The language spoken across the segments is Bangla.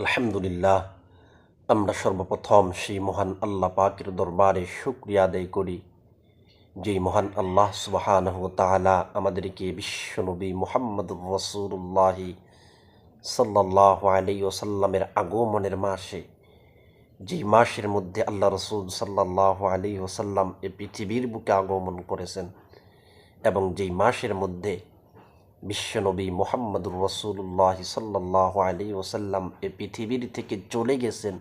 আলহামদুলিল্লাহ, আমরা সর্বপ্রথম সেই মহান আল্লাহ পাকের দরবারে শুক্রিয়া আদায় করি, যেই মহান আল্লাহ সুবাহানহ তাআলা আমাদেরকে বিশ্বনবী মোহাম্মদ রসুল্লাহি সাল্লাহ আলী ওসাল্লামের আগমনের মাসে, যেই মাসের মধ্যে আল্লাহ রসুল সাল্লাহ আলী ওসাল্লাম এ পৃথিবীর বুকে আগমন করেছেন এবং যেই মাসের মধ্যে বিশ্বনবী মোহাম্মদুর রসুল্লাহ সাল্লাহ আলী ওসাল্লাম এ পৃথিবীর থেকে চলে গেছেন।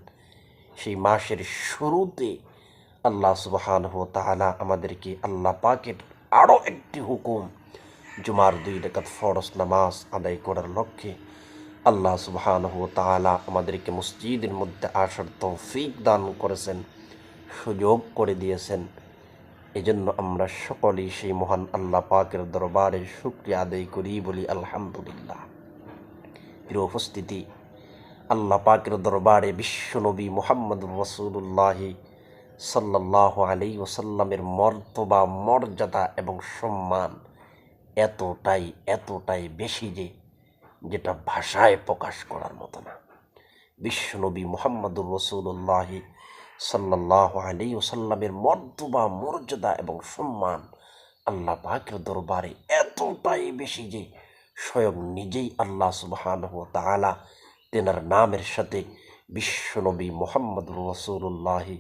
সেই মাসের শুরুতে আল্লাহ সুবাহান তাআলা আমাদেরকে আল্লাহ পাকের আরও একটি হুকুম, জুমার দুই রেখাত ফরস নামাজ আদায় করার লক্ষ্যে আল্লাহ সুবাহান তাআলা আমাদেরকে মসজিদের মধ্যে আসার তৌফিক দান করেছেন, সুযোগ করে দিয়েছেন। এজন্য আমরা সকলেই সেই মহান আল্লাহ পাকের দরবারে শুক্রিয়া আদায় করি বলি আলহামদুলিল্লাহ। এর উপস্থিতি, আল্লাহ পাকের দরবারে বিশ্বনবী মোহাম্মদ রসুল্লাহি সাল্লাহ আলী ওসাল্লামের মর্তবা, মর্যাদা এবং সম্মান এতটাই এতটাই বেশি যে যেটা ভাষায় প্রকাশ করার মতো না। বিশ্বনবী মোহাম্মদুর রসুল্লাহি সাল্লাহ আলী ওসাল্লামের মর্তবা মর্যাদা এবং সম্মান আল্লাহ পাকের দরবারে এতটাই বেশি যে স্বয়ং নিজেই আল্লাহ সুবাহান তাআলা তেনার নামের সাথে বিশ্বনবী মোহাম্মদ রসুল্লাহি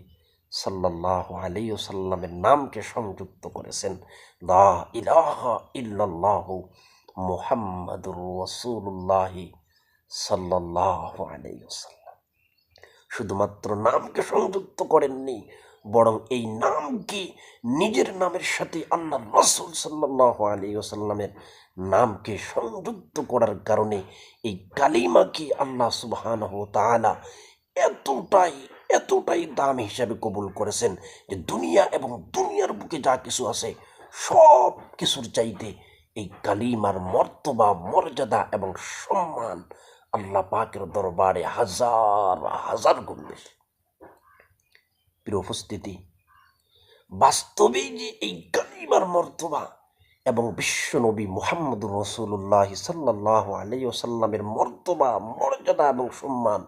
সাল্লাহ আলী ওসাল্লামের নামকে সংযুক্ত করেছেন। লা ইলাহা ইল্লাল্লাহ মোহাম্মদুর রসুল্লাহি সাল্লাহ আলী ওসাল্লাম শুধুমাত্র নামকে সংযুক্ত করেননি, বরং এই নামকে নিজের নামের সাথে আল্লাহ রসুল সাল্লাহ আলী ওসাল্লামের নামকে সংযুক্ত করার কারণে এই কালিমাকে আল্লাহ সুবহান তাআলা এতটাই এতটাই দাম হিসাবে কবুল করেছেন যে দুনিয়া এবং দুনিয়ার বুকে যা কিছু আছে, সব কিছুর চাইতে এই কালিমার মর্তবা, মর্যাদা এবং সম্মান আল্লাহ পাকের দরবারে হাজার হাজার গুণ বেশি প্রিয় উপস্থিতি বাস্তবে যে এই কালিমার মর্তবা এবং বিশ্বনবী মোহাম্মদ রসুল্লাহ সাল্লাহ আলাই ওসাল্লামের মর্তবা, মর্যাদা এবং সম্মান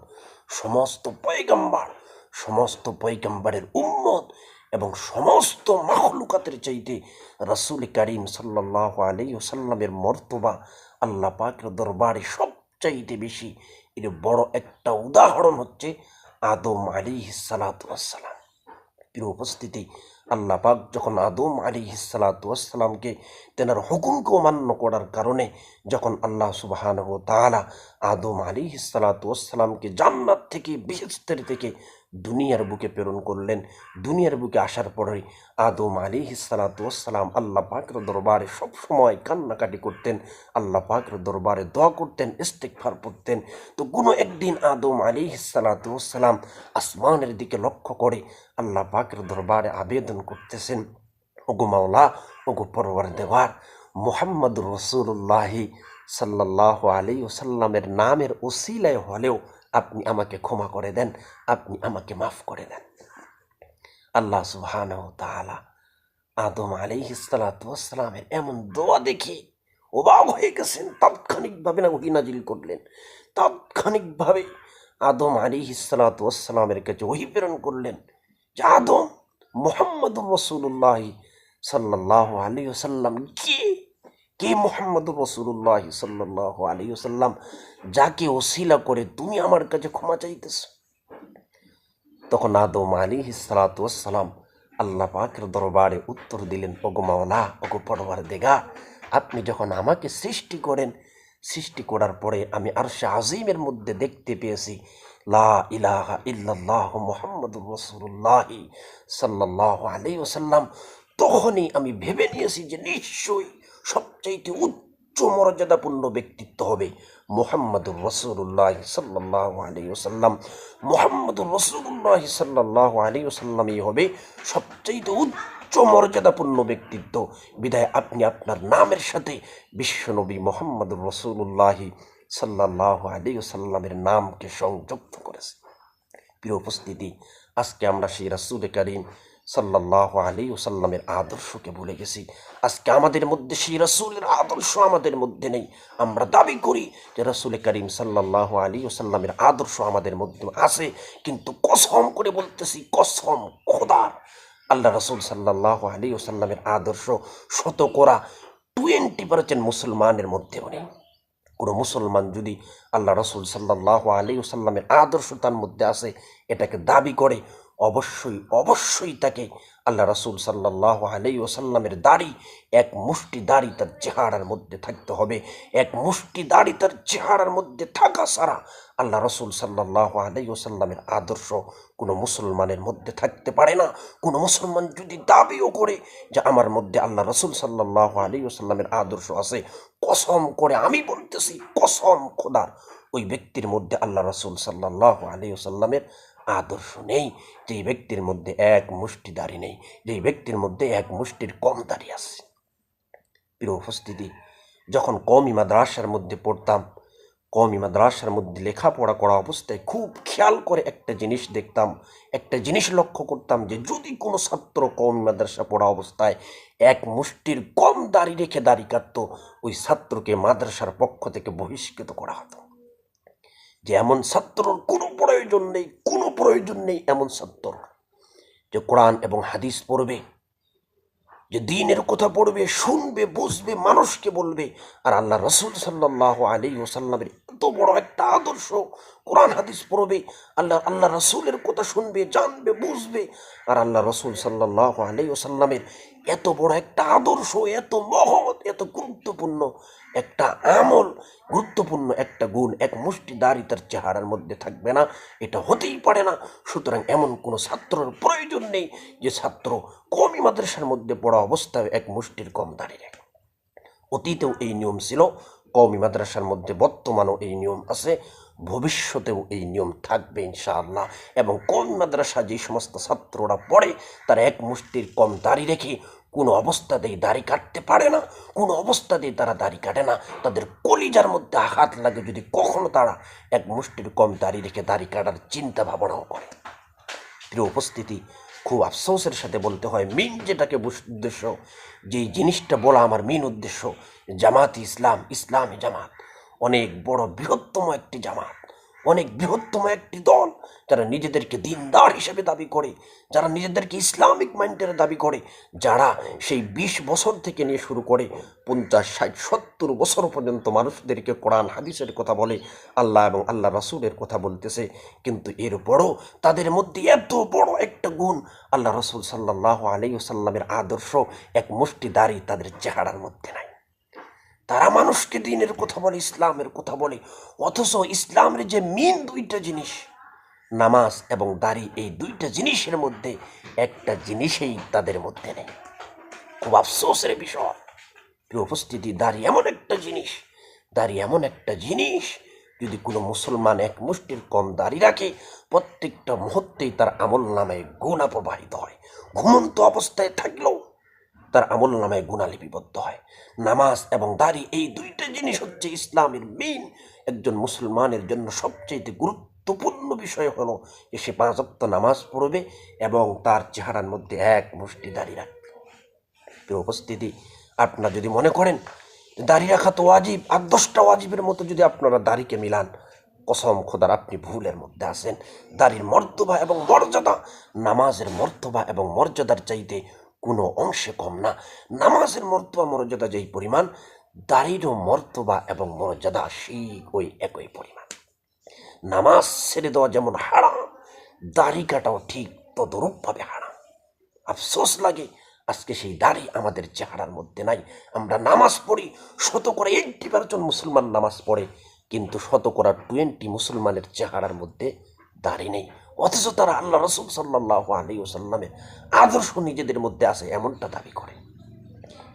সমস্ত পয়গাম্বার, সমস্ত পয়গাম্বারের উম্মত এবং সমস্ত মাহলুকাতের চাইতে রসুল করিম সাল্লাহ আলাই ওসাল্লামের মর্তবা আল্লাহ পাকের দরবারে সবচাইতে বেশি। এর বড় একটা উদাহরণ হচ্ছে আদম আলী হিসালাতাম প্রিয় উপস্থিতি আল্লাহ পাক যখন আদম আলী হিসালাতামকে তেনার হুকুমকে অমান্য করার কারণে যখন আল্লাহ সুবাহান তালা আদম আলী হিসালাতামকে জান্নাত থেকে বিশেষের থেকে দুনিয়ার বুকে প্রেরণ করলেন। দুনিয়ার বুকে আসার পরে আদম আলী হিসালাতাম আল্লাহ পাকের দরবারে সবসময় কান্নাকাটি করতেন। আল্লাহ পাকের দরবারে দোয়া করতেন ইস্তেকফার পড়তেন। তো কোনো একদিন আদম আলী হিসালাতাম আসমানের দিকে লক্ষ্য করে আল্লাহ পাকের দরবারে আবেদন করতেছেন, ওগো মাওলা, ওগো পরবার দেওয়ার মোহাম্মদ রসুল্লাহি সাল্লাহ আলী ওসাল্লামের নামের ওসিলায় হলেও আপনি আমাকে ক্ষমা করে দেন, আপনি আমাকে মাফ করে দেন। আল্লাহ তাআলা আদম আলী হিসালাতামের এমন দোয়া দেখে অবাক হয়ে গেছেন। তাৎক্ষণিকভাবে না ওহি নাজিল করলেন। তাৎক্ষণিকভাবে আদম আলী হিসালাতামের কাছে ওহি প্রেরণ করলেন যে, আদম মোহাম্মদ রসুল্লাহ সাল্লাহ আলী সাল্লাম কে কে মোহাম্মদ রসুল্লাহ সাল্লাহ আলী সাল্লাম যাকে ওসিলা করে তুমি আমার কাছে ক্ষমা চাইতেছ। তখন আদম আলী সালাতাম আল্লাহ পাকের দরবারে উত্তর দিলেন, ওগো মাওলা, ওগো পরবার দেগা আপনি যখন আমাকে সৃষ্টি করেন, সৃষ্টি করার পরে আমি আরশে আজিমের মধ্যে দেখতে পেয়েছি, লা ইলাহা ইল্লাল্লাহ মোহাম্মদ রসুল্লাহি সাল্লাহ আলী ওসাল্লাম তখনই আমি ভেবে নিয়েছি যে নিশ্চয়ই সবচাইতে উচ্চ মর্যাদাপূর্ণ ব্যক্তিত্ব হবে মোহাম্মদুর রসুল্লাহ সাল্লাহ আলী ওসাল্লাম মোহাম্মদুর রসুল্লাহ সাল্লাহ আলী ওসাল্লামই হবে সবচাইতে উচ্চ মর্যাদাপূর্ণ ব্যক্তিত্ব। বিদায়, আপনি আপনার নামের সাথে বিশ্বনবী মোহাম্মদুর রসুল্লাহি সাল্লাহ আলী ওসাল্লামের নামকে সংযুক্ত করেছে। প্রিয় উপস্থিতি, আজকে আমরা সেই রাসুল করিম সাল্লাহ আলী ওসাল্লামের আদর্শকে ভুলে গেছি। আজকে আমাদের মধ্যে সেই রসুলের আদর্শ আমাদের মধ্যে নেই। আমরা দাবি করি যে রসুল করিম সাল্লাহ আলী ওসাল্লামের আদর্শ আমাদের মধ্যে আছে, কিন্তু কসম করে বলতেছি, কসম খোদার। আল্লাহ রসুল সাল্লাহ আলী ওসাল্লামের আদর্শ শতকরা টোয়েন্টি পার্সেন্ট মুসলমানের মধ্যেও নেই। কোনো মুসলমান যদি আল্লাহ রসুল সাল্লাহ আলী ওসাল্লামের আদর্শ তার মধ্যে আসে এটাকে দাবি করে অবশ্যই অবশ্যই তাকে আল্লাহ রসুল সাল্লাহ আলী ওসাল্লামের দাড়ি, এক মুষ্টি দাড়ি তার চেহারার মধ্যে থাকতে হবে। এক মুষ্টি দাড়ি তার চেহারার মধ্যে থাকা সারা আল্লাহ রসুল সাল্লাহ আলী ওসাল্লামের আদর্শ কোনো মুসলমানের মধ্যে থাকতে পারে না। কোনো মুসলমান যদি দাবিও করে যে আমার মধ্যে আল্লাহ রসুল সাল্লাহ আলী ওসাল্লামের আদর্শ আছে, কসম করে আমি বলতেছি, কসম খোদার, ওই ব্যক্তির মধ্যে আল্লাহ রসুল সাল্লাহ আলী ওসাল্লামের আদর্শ নেই, যেই ব্যক্তির মধ্যে এক মুষ্টি দাড়ি নেই, যেই ব্যক্তির মধ্যে এক মুষ্টির কম দাড়ি আছে। প্রিয় উপস্থিতি, যখন কমই মাদ্রাসার মধ্যে পড়তাম, কমই মাদ্রাসার মধ্যে লেখাপড়া করা অবস্থায় খুব খেয়াল করে একটা জিনিস দেখতাম, একটা জিনিস লক্ষ্য করতাম যে যদি কোনো ছাত্র কমই মাদ্রাসা পড়া অবস্থায় এক মুষ্টির কম দাড়ি রেখে দাড়ি কাটতো, ওই ছাত্রকে মাদ্রাসার পক্ষ থেকে বহিষ্কৃত করা হতো। যে এমন ছাত্রর কোনো প্রয়োজন নেই, কোনো প্রয়োজন নেই এমন ছাত্র যে কোরআন এবং হাদিস পড়বে, যে দিনের কথা পড়বে, শুনবে, বুঝবে, মানুষকে বলবে, আর আল্লাহ রসুল সাল্লাহ আলী ওসাল্লামের এত বড় একটা আদর্শ কোরআন হাদিস পড়বে, আল্লাহ আল্লাহ রসুলের কথা শুনবে, জানবে, বুঝবে। আর আল্লাহ রসুল সাল্লাহ আলী ওসাল্লামের এত বড় একটা আদর্শ, এত মহৎ, এত গুরুত্বপূর্ণ একটা আমল, গুরুত্বপূর্ণ একটা গুণ, এক মুষ্টি দাড়ি তার চেহারার মধ্যে থাকবে না, এটা হতেই পারে না। সুতরাং এমন কোনো ছাত্রর প্রয়োজন নেই যে ছাত্র কমই মাদ্রাসার মধ্যে পড়া অবস্থায় এক মুষ্টির কম দাড়ি রাখে অতীতেও এই নিয়ম ছিল, কওমি মাদ্রাসার মধ্যে বর্তমানও এই নিয়ম আছে। ভবিষ্যতেও এই নিয়ম থাকবে ইনশাআল্লাহ। এবং কম মাদ্রাসা যে সমস্ত ছাত্ররা পড়ে, তারা এক মুষ্টির কম দাড়ি রেখে কোনো অবস্থাতেই দাড়ি কাটতে পারে না, কোনো অবস্থাতেই তারা দাড়ি কাটে না। তাদের কলিজার মধ্যে আঘাত লাগে যদি কখনো তারা এক মুষ্টির কম দাড়ি রেখে দাড়ি কাটার চিন্তা ভাবনাও করে। প্রিয় উপস্থিতি, খুব আফসোসের সাথে বলতে হয়, মেন যেটাকে উদ্দেশ্য, যেই জিনিসটা বলা আমার মেন উদ্দেশ্য জামাত ইসলাম, ইসলামী জামাত। অনেক বড় বৃহত্তম একটি জামাত, অনেক বৃহত্তম একটি দল যারা নিজেদেরকে দিনদার হিসেবে দাবি করে, যারা নিজেদেরকে ইসলামিক মাইন্ডের দাবি করে, যারা সেই বিশ বছর থেকে নিয়ে শুরু করে পঞ্চাশ, ষাট, সত্তর বছর পর্যন্ত মানুষদেরকে কোরআন, হাদিসের কথা বলে, আল্লাহ এবং আল্লাহ রসুলের কথা বলতেছে। কিন্তু এর এরপরও তাদের মধ্যে এত বড় একটা গুণ, আল্লাহ রসুল সাল্লাহ আলী সাল্লামের আদর্শ এক মুষ্টি দাড়ি তাদের চেহারার মধ্যে নাই। তারা মানুষকে দিনের কথা বলে, ইসলামের কথা বলে। অথচ ইসলামের যে মেন দুইটা জিনিস, নামাজ এবং দাড়ি, এই দুইটা জিনিসের মধ্যে একটা জিনিসেই তাদের মধ্যে নেই। খুব আফসোসের বিষয়। উপস্থিতি, দাড়ি এমন একটা জিনিস, দাড়ি এমন একটা জিনিস, যদি কোনো মুসলমান এক মুষ্টির কম দাড়ি রাখে, প্রত্যেকটা মুহূর্তেই তার আমল নামে গুণা প্রবাহিত হয়। ঘুমন্ত অবস্থায় থাকলেও তার আমল নামায় গুণা লিপিবদ্ধ হয়। নামাজ এবং দাড়ি, এই দুইটা জিনিস হচ্ছে ইসলামের মেইন একজন মুসলমানের জন্য সবচেয়ে গুরুত্বপূর্ণ বিষয় হলো যে সে পাঁচ নামাজ পড়বে এবং তার চেহারার মধ্যে এক মুষ্টি দাড়ি রাখবে। প্রিয় উপস্থিতি, আপনারা যদি মনে করেন যে দাড়ি রাখা তো ওয়াজিব আর দশটা ওয়াজিবের মতো যদি আপনারা দাড়িকে মিলান, কসম খোদার, আপনি ভুলের মধ্যে আছেন। দাড়ির মর্তবা এবং মর্যাদা, নামাজের মর্তবা এবং মর্যাদার চাইতে কোনো অংশে কম না। নামাজের মর্তবা মর্যাদা যেই পরিমাণ, দাড়িরও মর্তবা এবং মর্যাদা সেই ওই একই পরিমাণ। নামাজ ছেড়ে দেওয়া যেমন হারাম, দাড়ি কাটাও ঠিক তদরূপভাবে হারাম। আফসোস লাগে, আজকে সেই দাড়ি আমাদের চেহারার মধ্যে নাই। আমরা নামাজ পড়ি, শত শতকরা এইটটি পার্সেন্ট মুসলমান নামাজ পড়ে, কিন্তু শতকরা টোয়েন্টি মুসলমানের চেহারার মধ্যে দাড়ি নেই। অথচ তারা আল্লাহ রসুল সাল্লাহ আলী ওসাল্লামের আদর্শ নিজেদের মধ্যে আছে, এমনটা দাবি করে।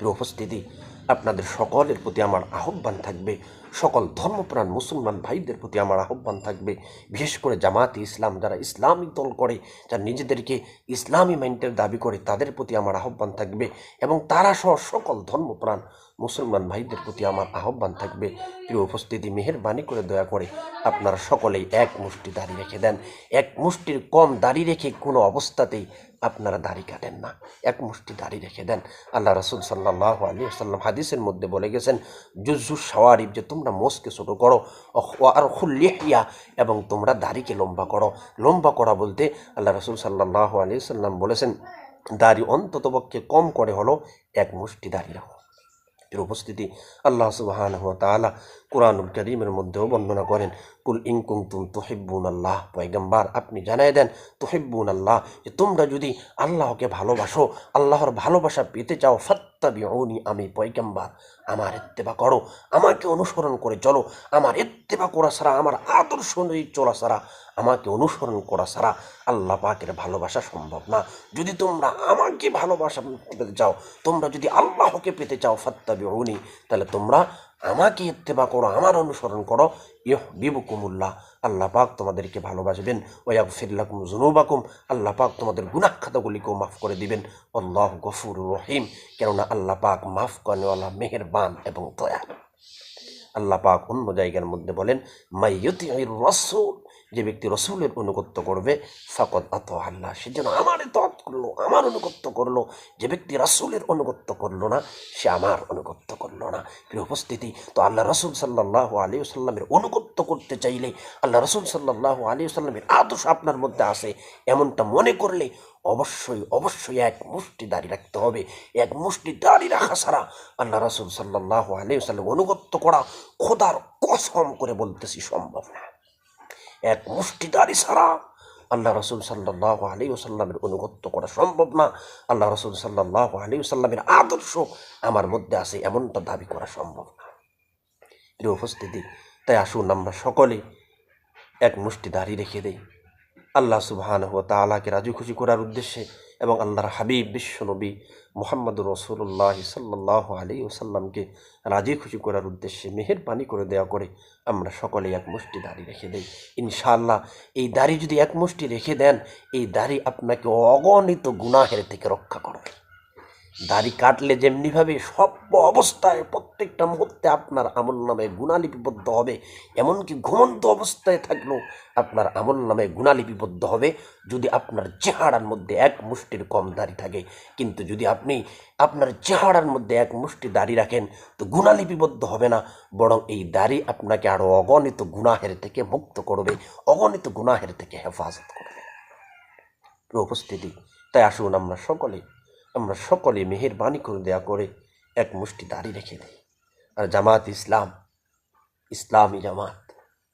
উপস্থিতি আপনাদের সকলের প্রতি আমার আহ্বান থাকবে। সকল ধর্মপ্রাণ মুসলমান ভাইদের প্রতি আমার আহ্বান থাকবে। বিশেষ করে জামাতে ইসলাম যারা ইসলামিক দল করে, যারা নিজেদেরকে ইসলামী মাইন্ডের দাবি করে, তাদের প্রতি আমার আহ্বান থাকবে এবং তারা সহ সকল ধর্মপ্রাণ মুসলমান ভাইদের প্রতি আমার আহ্বান থাকবে। প্রিয় উপস্থিতি, মেহেরবানি করে দয়া করে আপনারা সকলেই এক মুষ্টি দাঁড়িয়ে রেখে দেন। এক মুষ্টির কম দাঁড়িয়ে রেখে কোনো অবস্থাতেই আপনারা দাড়ি কাটেন না। এক মুষ্টি দাড়ি রেখে দেন। আল্লাহ রসুল সাল্লাহ আলী সাল্লাম হাদিসের মধ্যে বলে গেছেন জুজু সাওয়ারিব যে তোমরা মোসকে ছোটো করো আর খুল্লিয়া এবং তোমরা দাড়িকে লম্বা করো। লম্বা করা বলতে আল্লাহ রসুল সাল্লাহ আলী সাল্লাম বলেছেন, দাড়ি অন্ততপক্ষে কম করে হলো এক মুষ্টি দাড়ি রাখো। এর উপস্থিতি আল্লাহ সুবাহান তালা কোরআনুল করিমের মধ্যেও বর্ণনা করেন। কুল ইনকুম তুম তোহিব্বুন আল্লাহ পয়গম্বার, আপনি জানাই দেন তোহিব্বুন আল্লাহ যে তোমরা যদি আল্লাহকে ভালোবাসো, আল্লাহর ভালোবাসা পেতে চাও, ফাত্তাবিউনি, আমি পয়গম্বার। আমার ইত্তেবা করো, আমাকে অনুসরণ করে চলো। আমার ইত্তেবা করা ছাড়া, আমার আদর্শ অনুযায়ী চলা ছাড়া, আমাকে অনুসরণ করা ছাড়া আল্লাহ পাকের ভালোবাসা সম্ভব না। যদি তোমরা আমাকে ভালোবাসা পেতে চাও, তোমরা যদি আল্লাহকে পেতে চাও, ফাত্তাবিউনি, তাহলে তোমরা আমাকে ইত্তেবা করো, আমার অনুসরণ করো। ইহ বিবুকুমুল্লাহ আল্লাহ পাক তোমাদেরকে ভালোবাসবেন। ওয়াক ফিল্লাকুম জুনুবাকুম আল্লাহ পাক তোমাদের গুণাক্ষাতাগুলিকেও মাফ করে দিবেন। আল্লাহ গফুর রহিম, কেননা আল্লাহ পাক মাফ করেওয়ালা মেহেরবান এবং দয়া আল্লাহ পাক অন্য জায়গার মধ্যে বলেন মাইয়তি রসুল যে ব্যক্তি রসুলের অনুগত্য করবে ফাকত আত আল্লাহ। সে যেন আমার তৎ করল, আমার অনুগত্য করল। যে ব্যক্তি রসুলের অনুগত্য করল না, সে আমার অনুগত্য করল না। প্রিয় উপস্থিতি, তো আল্লাহ রসুল সাল্লাহ আলী সাল্লামের অনুগত্য করতে চাইলে, আল্লাহ রসুল সাল্লাহ আলী সাল্লামের আদর্শ আপনার মধ্যে আসে এমনটা মনে করলে অবশ্যই অবশ্যই এক মুষ্টি দাড়ি রাখতে হবে। এক মুষ্টি দাড়ি রাখা ছাড়া আল্লাহ রসুল সাল্লাহ আলী সাল্লাম অনুগত্য করা খোদার কসম করে বলতেছি সম্ভব না। এক মুষ্টি দাড়ি ছাড়া আল্লাহ রসুল সাল্লাহ আলী ওসাল্লামের অনুগত্য করা সম্ভব না। আল্লাহ রসুল সাল্লাহ আলী ওসাল্লামের আদর্শ আমার মধ্যে আছে, এমনটা দাবি করা সম্ভব না। প্রিয় উপস্থিতি, তাই আসুন আমরা সকলে এক মুষ্টি দাড়ি রেখে দেই। আল্লাহ সুবহান তা তালাকে রাজু খুশি করার উদ্দেশ্যে এবং আল্লাহর হাবিব বিশ্বনবী মোহাম্মদ রসুল্লাহ সাল্লাহ আলী ওসাল্লামকে রাজি খুশি করার উদ্দেশ্যে মেহেরবানি করে দেওয়া করে আমরা সকলে এক মুষ্টি দাড়ি রেখে দেই। ইনশাল্লাহ এই দাড়ি যদি এক মুষ্টি রেখে দেন, এই দাড়ি আপনাকে অগণিত গুনাহের থেকে রক্ষা করবে। দাড়ি কাটলে যেমনিভাবে সব অবস্থায় প্রত্যেকটা মুহূর্তে আপনার আমল নামে গুণালিপিবদ্ধ হবে, এমনকি ঘুমন্ত অবস্থায় থাকলেও আপনার আমল নামে গুণালিপিবদ্ধ হবে। যদি আপনার চেহারার মধ্যে এক মুষ্টির কম দাড়ি থাকে, কিন্তু যদি আপনি আপনার চেহারার মধ্যে এক মুষ্টি দাড়ি রাখেন, তো গুণালিপিবদ্ধ হবে না, বরং এই দাড়ি আপনাকে আরও অগণিত গুনাহের থেকে মুক্ত করবে, অগণিত গুনাহের থেকে হেফাজত করবে। উপস্থিতি, তাই আসুন আমরা সকলে আমরা সকলে মেহেরবানি করে দেয়া করে এক মুষ্টি দাড়ি রেখে দিই। আর জামাত ইসলাম, ইসলামী জামাত,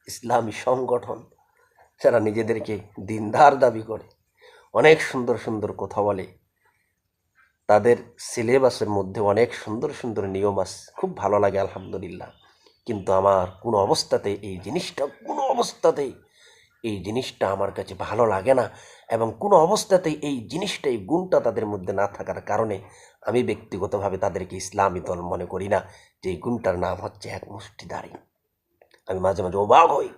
ইসলামী সংগঠন, যারা নিজেদেরকে দিনদার দাবি করে, অনেক সুন্দর সুন্দর কথা বলে, তাদের সিলেবাসের মধ্যে অনেক সুন্দর সুন্দর নিয়ম আছে, খুব ভালো লাগে আলহামদুলিল্লাহ। কিন্তু আমার কোনো অবস্থাতেই, এই জিনিসটা কোনো অবস্থাতেই এই জিনিসটা আমার কাছে ভালো লাগে না এবং কোনো অবস্থাতেই এই জিনিসটা, এই গুণটা তাদের মধ্যে না থাকার কারণে আমি ব্যক্তিগতভাবে তাদেরকে ইসলামী দল মনে করি না, যে এই গুণটার নাম হচ্ছে এক মুষ্টি দাড়ি আমি মাঝে মাঝে অবাক হই।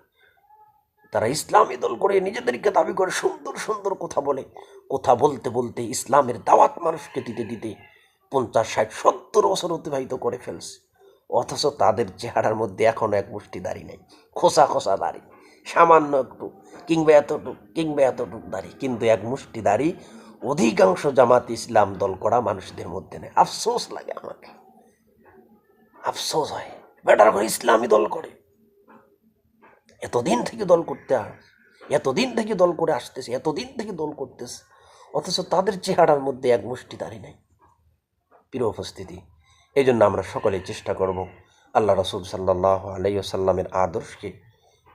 তারা ইসলামী দল করে নিজেদেরকে দাবি করে সুন্দর সুন্দর কথা বলে। কথা বলতে বলতে ইসলামের দাওয়াত মানুষকে দিতে দিতে পঞ্চাশ, ষাট, সত্তর বছর অতিবাহিত করে ফেলছে। অথচ তাদের চেহারার মধ্যে এখনও এক মুষ্টি দাড়ি নেই। খোসা খোসা দাড়ি। সামান্য একটু, কিংবা এতটুক কিংবা এতটুক দাড়ি, কিন্তু এক মুষ্টি দাড়ি অধিকাংশ জামাত ইসলাম দল করা মানুষদের মধ্যে নেই। আফসোস লাগে আমাকে। আফসোস হয়। বেটার করে ইসলামী দল করে। এতদিন থেকে দল করতে এতদিন থেকে দল করে আসতেছে, এতদিন থেকে দল করতেছে, অথচ তাদের চেহারার মধ্যে এক মুষ্টি দাড়ি নেই। প্রিয় উপস্থিতি, এই জন্য আমরা সকলে চেষ্টা করব আল্লাহ রসুল সাল্লাহ আলাই ওসাল্লামের আদর্শকে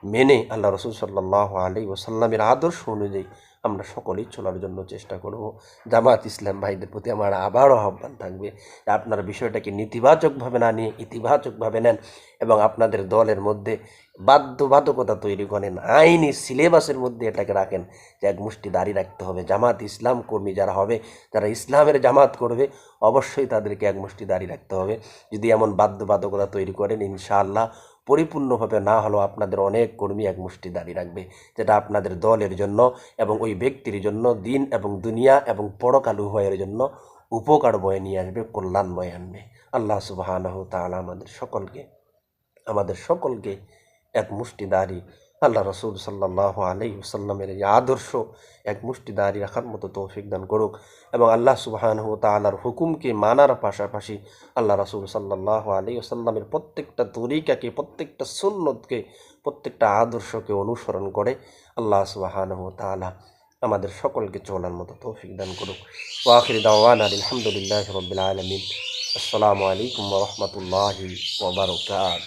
মেনে আল্লাহ রসুল সাল্লাহ আলাই ওসাল্লামের আদর্শ অনুযায়ী আমরা সকলেই চলার জন্য চেষ্টা করব। জামাত ইসলাম ভাইদের প্রতি আমার আবারও আহ্বান থাকবে আপনারা বিষয়টাকে নেতিবাচকভাবে না নিয়ে ইতিবাচকভাবে নেন এবং আপনাদের দলের মধ্যে বাধ্যবাধকতা তৈরি করেন, আইনি সিলেবাসের মধ্যে এটাকে রাখেন যে এক মুষ্টি দাঁড়িয়ে রাখতে হবে। জামাত ইসলাম কর্মী যারা হবে, যারা ইসলামের জামাত করবে, অবশ্যই তাদেরকে এক মুষ্টি দাঁড়িয়ে রাখতে হবে। যদি এমন বাধ্যবাধকতা তৈরি করেন, ইনশাআল্লাহ পরিপূর্ণভাবে না হলেও আপনাদের অনেক কর্মী এক মুষ্টি দাঁড়িয়ে রাখবে, যেটা আপনাদের দলের জন্য এবং ওই ব্যক্তির জন্য দিন এবং দুনিয়া এবং পরকাল উভয়ের জন্য উপকার বয়ে নিয়ে আসবে, কল্যাণ বয়ে আনবে। আল্লাহ সুবাহ তাআলা আমাদের সকলকে আমাদের সকলকে এক মুষ্টি দাঁড়ি আল্লাহ রসুল সাল্লাহ আলাই সাল্লামের এই আদর্শ এক মুষ্টি দাঁড়ি রাখার মতো তৌফিক দান করুক এবং আল্লাহ সুবাহানহ তালার হুকুমকে মানার পাশাপাশি আল্লাহ রসুল সাল্লাহ আলী সাল্লামের প্রত্যেকটা তরিকাকে, প্রত্যেকটা সুন্নতকে, প্রত্যেকটা আদর্শকে অনুসরণ করে আল্লাহ সুবাহানহ তালা আমাদের সকলকে চলার মতো তৌফিক দান করুক। ওয়াখির দাওয়ান আলহামদুলিল্লাহ রবিল আলমিন। আসসালামু আলাইকুম রহমতুল্লাহি ওবরকাত